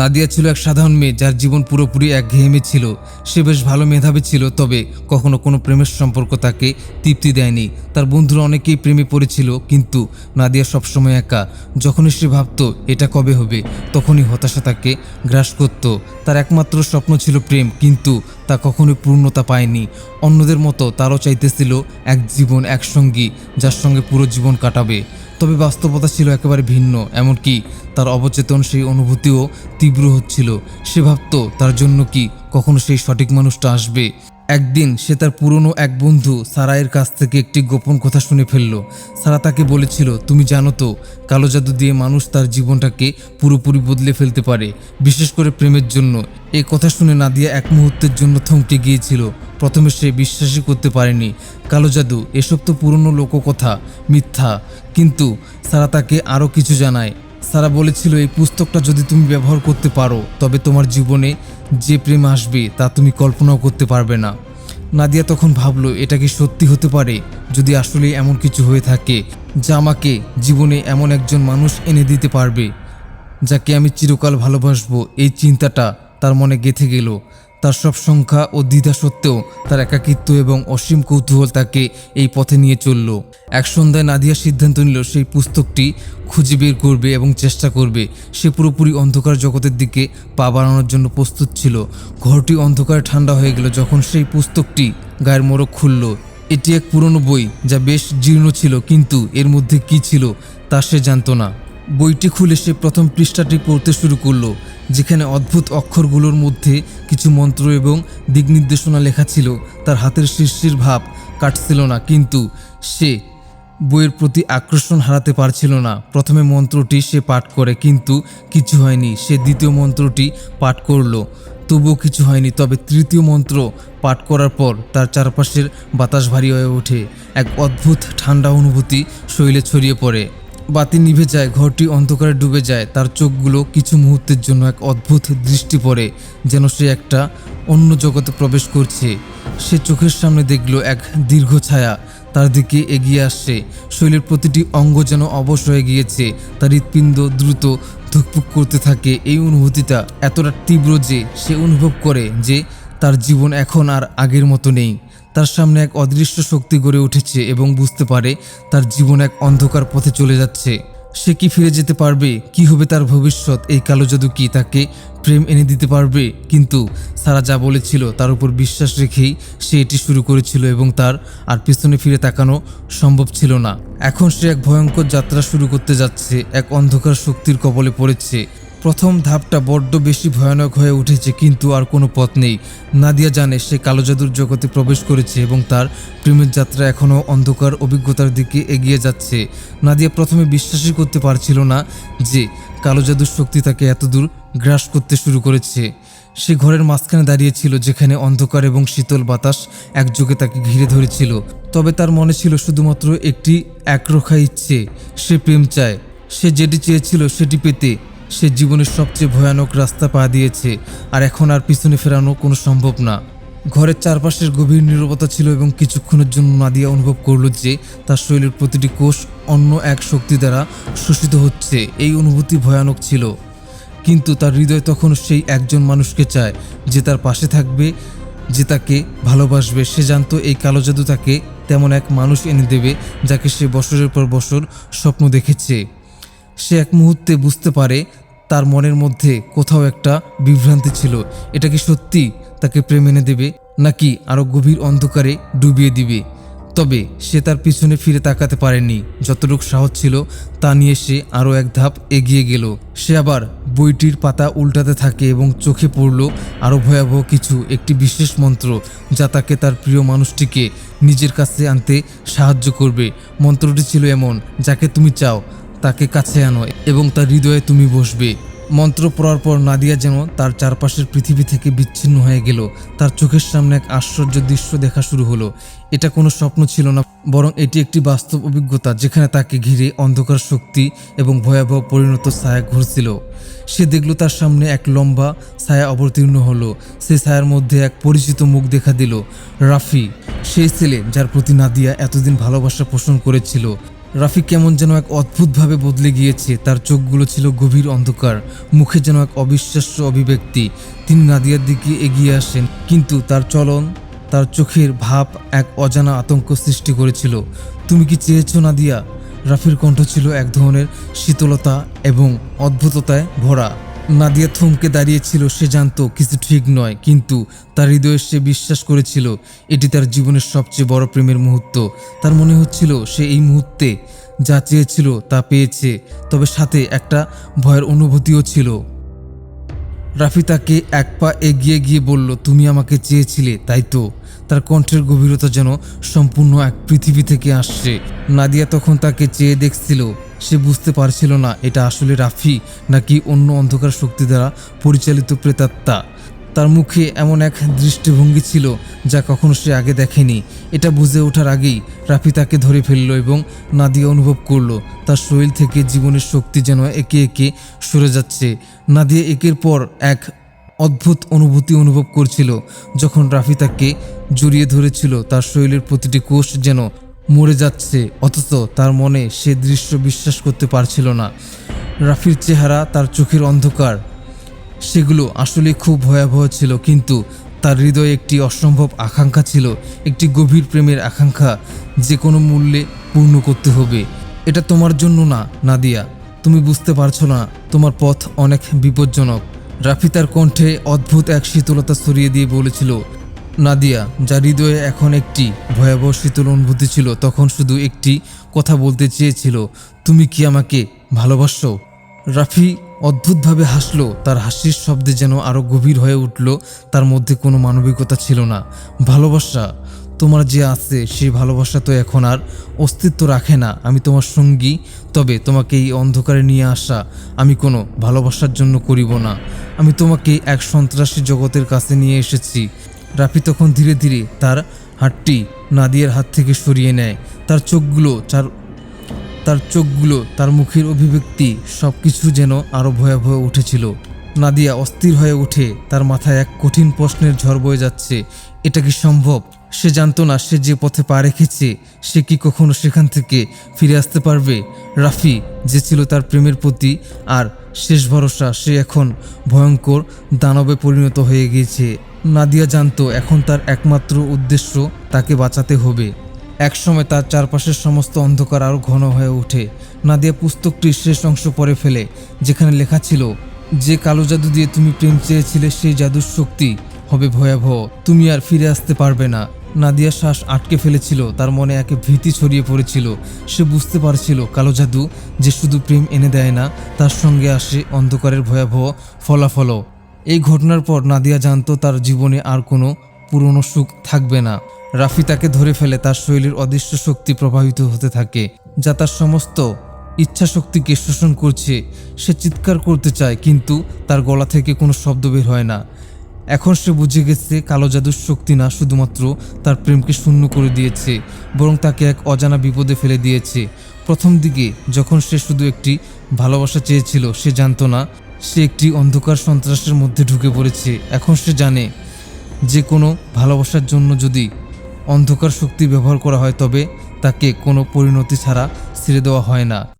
নাদিয়া ছিল এক সাধারণ মেয়ে যার জীবন পুরোপুরি এক ঘেয়েমে ছিল। সে বেশ ভালো মেধাবী ছিল, তবে কখনো কোনো প্রেমের সম্পর্ক তাকে তৃপ্তি দেয়নি। তার বন্ধুরা অনেকেই প্রেমে পড়েছিল, কিন্তু নাদিয়া সবসময় একা। যখনই সে ভাবত, এটা কবে হবে? তখনই হতাশা তাকে গ্রাস করত। তার একমাত্র স্বপ্ন ছিল প্রেম, কিন্তু তা কখনোই পূর্ণতা পায়নি। অন্যদের মতো তারও চাইতেছিল এক জীবন এক সঙ্গী যার সঙ্গে পুরো জীবন কাটাবে। তবে বাস্তবতা ছিল একেবারে ভিন্ন, এমনকি তার অবচেতন সেই অনুভূতিও তীব্র হচ্ছিল। সে ভাবত, তার জন্য কি কখনো সেই সঠিক মানুষটা আসবে? একদিন সে তার পুরনো এক বন্ধু সারাইয়ের কাছ থেকে একটি গোপন কথা শুনে ফেলল। সারা তাকে বলেছিল, তুমি জানো তো, কালো জাদু দিয়ে মানুষ তার জীবনটাকে পুরোপুরি বদলে ফেলতে পারে, বিশেষ করে প্রেমের জন্য। এই কথা শুনে নাদিয়া এক মুহূর্তের জন্য থমকে গিয়েছিল। প্রথমে সে বিশ্বাসই করতে পারেনি, কালো জাদু, এসব তো পুরনো লোককথা, মিথ্যা। কিন্তু সারা তাকে আরও কিছু জানায় সারা বলেছিল, এই পুস্তকটা যদি তুমি ব্যবহার করতে পারো, তবে তোমার জীবনে যে প্রেম আসবে, তা তুমি কল্পনাও করতে পারবে না। নাদিয়া তখন ভাবলো, এটা কি সত্যি হতে পারে? যদি আসলে এমন কিছু হয়ে থাকে, যা আমাকে জীবনে এমন একজন মানুষ এনে দিতে পারবে, যাকে আমি চিরকাল ভালোবাসবো, এই চিন্তাটা তার মনে গেঁথে গেল। তার সব সংখ্যা ও দ্বিধা সত্ত্বেও তার একাকিত্ব এবং অসীম কৌতূহল তাকে এই পথে নিয়ে চলল। এক সন্ধ্যায় নাদিয়া সিদ্ধান্ত নিল সেই পুস্তকটি খুঁজে বের করবে এবং চেষ্টা করবে। সে পুরোপুরি অন্ধকার জগতের দিকে পা বাড়ানোর জন্য প্রস্তুত ছিল। ঘরটি অন্ধকারে ঠান্ডা হয়ে গেল যখন সেই পুস্তকটি গায়ের মোড়ক খুলল। এটি এক পুরনো বই যা বেশ জীর্ণ ছিল, কিন্তু এর মধ্যে কি ছিল তা সে জানতো না। বইটি খুলে সে প্রথম পৃষ্ঠাটি পড়তে শুরু করল, যেখানে অদ্ভুত অক্ষরগুলোর মধ্যে কিছু মন্ত্র এবং দিক নির্দেশনা লেখা ছিল। তার হাতের শীর্ষের ভাব কাটছিল না, কিন্তু সে বইয়ের প্রতি আকর্ষণ হারাতে পারছিল না। প্রথমে মন্ত্রটি সে পাঠ করে, কিন্তু কিছু হয়নি। সে দ্বিতীয় মন্ত্রটি পাঠ করল, তবুও কিছু হয়নি। তবে তৃতীয় মন্ত্র পাঠ করার পর তার চারপাশের বাতাস ভারী হয়ে ওঠে। এক অদ্ভুত ঠান্ডা অনুভূতি শরীরে ছড়িয়ে পড়ে। বাতি নিভে যায়, ঘরটি অন্ধকারে ডুবে যায়, তার চোখগুলো কিছু মুহূর্তের জন্য এক অদ্ভুত দৃষ্টি পড়ে, যেন সে একটা অন্য জগতে প্রবেশ করছে। সে চোখের সামনে দেখল এক দীর্ঘ ছায়া, তার দিকে এগিয়ে আসছে। শরীরের প্রতিটি অঙ্গ যেন অবশ হয়ে গিয়েছে, তার হৃৎপিণ্ড দ্রুত ধুকপুক করতে থাকে। এই অনুভূতিটা এতটা তীব্র যে সে অনুভব করে যে তার জীবন এখন আর আগের মতো নেই। তার সামনে এক অদৃশ্য শক্তি গড়ে উঠেছে এবং বুঝতে পারে তার জীবন এক অন্ধকার পথে চলে যাচ্ছে। সে কি ফিরে যেতে পারবে? কি হবে তার ভবিষ্যৎ? এই কালো জাদু কি তাকে প্রেম এনে দিতে পারবে? কিন্তু সারা যা বলেছিল তার উপর বিশ্বাস রেখেই সে এটি শুরু করেছিল এবং তার আর পিছনে ফিরে তাকানো সম্ভব ছিল না। এখন সে এক ভয়ঙ্কর যাত্রা শুরু করতে যাচ্ছে, এক অন্ধকার শক্তির কবলে পড়েছে। প্রথম ধাপটা বড্ড বেশি ভয়ানক হয়ে উঠেছে, কিন্তু আর কোনো পথ নেই। নাদিয়া জানে সে কালো জাদুর জগতে প্রবেশ করেছে এবং তার প্রেমের যাত্রা এখনও অন্ধকার অভিজ্ঞতার দিকে এগিয়ে যাচ্ছে। নাদিয়া প্রথমে বিশ্বাসই করতে পারছিল না যে কালো জাদুর শক্তি তাকে এতদূর গ্রাস করতে শুরু করেছে। সে ঘরের মাঝখানে দাঁড়িয়েছিল যেখানে অন্ধকার এবং শীতল বাতাস একযোগে তাকে ঘিরে ধরেছিল। তবে তার মনে ছিল শুধুমাত্র একটি একরোখা ইচ্ছে, সে প্রেম চায়। সে যেটি চেয়েছিল সেটি পেতে সে জীবনের সবচেয়ে ভয়ানক রাস্তা পা দিয়েছে, আর এখন আর পিছনে ফেরানো কোনো সম্ভব না। ঘরের চারপাশের গভীর নীরবতা ছিল এবং কিছুক্ষণের জন্য নাদিয়া অনুভব করল যে তার শরীরের প্রতিটি কোষ অন্য এক শক্তি দ্বারা শোষিত হচ্ছে। এই অনুভূতি ভয়ানক ছিল। কিন্তু তার হৃদয় তখন সেই একজন মানুষকে চায়, যে তার পাশে থাকবে, যে তাকে ভালোবাসবে। সে জানতো এই কালো জাদু তাকে তেমন এক মানুষ এনে দেবে, যাকে সে বছরের পর বছর স্বপ্ন দেখেছে। সে এক মুহূর্তে বুঝতে পারে তার মনের মধ্যে কোথাও একটা বিভ্রান্তি ছিল। এটা কি সত্যি তাকে প্রেম এনে দেবে, নাকি আরও গভীর অন্ধকারে ডুবিয়ে দিবে? তবে সে তার পিছনে ফিরে তাকাতে পারেনি। যতটুকু সাহস ছিল তা নিয়ে সে আরও এক ধাপ এগিয়ে গেল। সে আবার বইটির পাতা উল্টাতে থাকে এবং চোখে পড়ল আরও ভয়াবহ কিছু, একটি বিশেষ মন্ত্র, যা তাকে তার প্রিয় মানুষটিকে নিজের কাছে আনতে সাহায্য করবে। মন্ত্রটি ছিল এমন, যাকে তুমি চাও তাকে কাছে আনো এবং তার হৃদয়ে তুমি বসবে। মন্ত্র পড়ার পর নাদিয়া যেন তার চারপাশের পৃথিবী থেকে বিচ্ছিন্ন হয়ে গেল। তার চোখের সামনে এক আশ্চর্য দৃশ্য দেখা শুরু হলো। এটা কোনো স্বপ্ন ছিল না, বরং এটি একটি বাস্তব অভিজ্ঞতা যেখানে তাকে ঘিরে অন্ধকার শক্তি এবং ভয়াবহ পরিণত ছায়া ঘুরছিল। সে দেখল তার সামনে এক লম্বা ছায়া অবতীর্ণ হলো। সেই ছায়ার মধ্যে এক পরিচিত মুখ দেখা দিল, রাফি। সেই ছেলে যার প্রতি নাদিয়া এতদিন ভালোবাসা পোষণ করেছিল। রাফি কেমন যেন এক অদ্ভুতভাবে বদলে গিয়েছে। তার চোখগুলো ছিল গভীর অন্ধকার, মুখে যেন এক অবিশ্বাস্য অভিব্যক্তি। তিনি নাদিয়ার দিকে এগিয়ে আসেন, কিন্তু তার চলন, তার চোখের ভাব এক অজানা আতঙ্ক সৃষ্টি করেছিল। তুমি কি চেয়েছো নাদিয়া? রাফির কণ্ঠ ছিল এক ধরনের শীতলতা এবং অদ্ভুততায় ভরা। নাদিয়া থমকে দাঁড়িয়েছিল, সে জানতো কিছু ঠিক নয়, কিন্তু তার হৃদয়ে সে বিশ্বাস করেছিল, এটি তার জীবনের সবচেয়ে বড় প্রেমের মুহূর্ত। তার মনে হচ্ছিল সে এই মুহূর্তে যা চেয়েছিল তা পেয়েছে, তবে সাথে একটা ভয়ের অনুভূতিও ছিল। রাফি তাকে এক পা এগিয়ে গিয়ে বলল, তুমি আমাকে চেয়েছিলে, তাই তো? তার কণ্ঠের গভীরতা যেন সম্পূর্ণ এক পৃথিবী থেকে আসছে। নাদিয়া তখন তাকে চেয়ে দেখছিল। সে বুঝতে পারছিল না, এটা আসলে রাফি নাকি অন্য অন্ধকার শক্তি দ্বারা পরিচালিত প্রেতাত্মা। তার মুখে এমন এক দৃষ্টিভঙ্গি ছিল যা কখনো সে আগে দেখেনি। এটা বুঝে ওঠার আগেই রাফি তাকে ধরে ফেলল এবং নাদিয়া অনুভব করল, তার শরীর থেকে জীবনের শক্তি যেন একে একে সরে যাচ্ছে। নাদিয়া একের পর এক অদ্ভুত অনুভূতি অনুভব করছিল, যখন রাফি তাকে জড়িয়ে ধরেছিল, তার শরীরের প্রতিটি কোষ যেন মরে যাচ্ছে, অথচ তার মনে সে দৃশ্য বিশ্বাস করতে পারছিল না। রাফির চেহারা তার চোখের অন্ধকার সেগুলো আসলে খুব ভয়াবহ ছিল, কিন্তু তার হৃদয়ে একটি অসম্ভব আকাঙ্ক্ষা ছিল, একটি গভীর প্রেমের আকাঙ্ক্ষা যে কোনো মূল্যে পূর্ণ করতে হবে। এটা তোমার জন্য না, নাদিয়া। তুমি বুঝতে পারছ না, তোমার পথ অনেক বিপজ্জনক। রাফি তার কণ্ঠে অদ্ভুত এক শীতলতা ছড়িয়ে দিয়ে বলেছিল, নাদিয়া যার হৃদয়ে এখন একটি ভয়াবহ শীতল অনুভূতি ছিল, তখন শুধু একটি কথা বলতে চেয়েছিল, তুমি কি আমাকে ভালোবাসো? রাফি অদ্ভুতভাবে হাসলো। তার হাসির শব্দে যেন আরও গভীর হয়ে উঠল। তার মধ্যে কোনো মানবিকতা ছিল না। ভালোবাসা, তোমার যে আছে, সেই ভালোবাসা তো এখন আর অস্তিত্ব রাখে না। আমি তোমার সঙ্গী, তবে তোমাকে এই অন্ধকারে নিয়ে আসা আমি কোনো ভালোবাসার জন্য করিব না। আমি তোমাকে এক সন্ত্রাসী জগতের কাছে নিয়ে এসেছি। রাফি তখন ধীরে ধীরে তার হাতটি নাদিয়ার হাত থেকে সরিয়ে নেয়। তার চোখগুলো চার তার চোখগুলো, তার মুখের অভিব্যক্তি সব কিছু যেন আরও ভয়াবহ উঠেছিল। নাদিয়া অস্থির হয়ে উঠে তার মাথায় এক কঠিন প্রশ্নের ঝড় বয়ে যাচ্ছে, এটা কি সম্ভব? সে জানতো না সে যে পথে পা রেখেছে, সে কি কখনো সেখান থেকে ফিরে আসতে পারবে? রাফি যে ছিল তার প্রেমের প্রতি আর শেষ ভরসা, সে এখন ভয়ঙ্কর দানবে পরিণত হয়ে গিয়েছে। নাদিয়া জানতো এখন তার একমাত্র উদ্দেশ্য তাকে বাঁচাতে হবে। একসময় তার চারপাশের সমস্ত অন্ধকার আরও ঘন হয়ে ওঠে। নাদিয়া পুস্তকটির শেষ অংশ পরে ফেলে, যেখানে লেখা ছিল, যে কালো জাদু দিয়ে তুমি প্রেম চেয়েছিলে, সেই জাদুর শক্তি হবে ভয়াবহ। তুমি আর ফিরে আসতে পারবে না। নাদিয়া শ্বাস আটকে ফেলেছিল, তার মনে একে ভীতি ছড়িয়ে পড়েছিল। সে বুঝতে পারছিল, কালো জাদু যে শুধু প্রেম এনে দেয় না, তার সঙ্গে আসে অন্ধকারের ভয়াবহ ফলাফলও। এই ঘটনার পর নাদিয়া জানত তার জীবনে আর কোনো পুরনো সুখ থাকবে না। রাফি তাকে ধরে ফেলে, তার শৈলীর অদৃশ্য শক্তি প্রবাহিত হতে থাকে, যা তার সমস্ত ইচ্ছা শক্তিকে শোষণ করছে। সে চিৎকার করতে চায়, কিন্তু তার গলা থেকে কোনো শব্দ বের হয় না। এখন সে বুঝে গেছে, কালো জাদুর শক্তি না শুধুমাত্র তার প্রেমকে শূন্য করে দিয়েছে, বরং তাকে এক অজানা বিপদে ফেলে দিয়েছে। প্রথম দিকে, যখন সে শুধু একটি ভালোবাসা চেয়েছিল, সে জানতো না, সে একটি অন্ধকার সন্ত্রাসের মধ্যে ঢুকে পড়েছে। এখন সে জানে, যে কোনো ভালোবাসার জন্য যদি অন্ধকার শক্তি ব্যবহার করা হয় তবে তাকে কোনো পরিণতি ছাড়া ছেড়ে দেওয়া হয় না।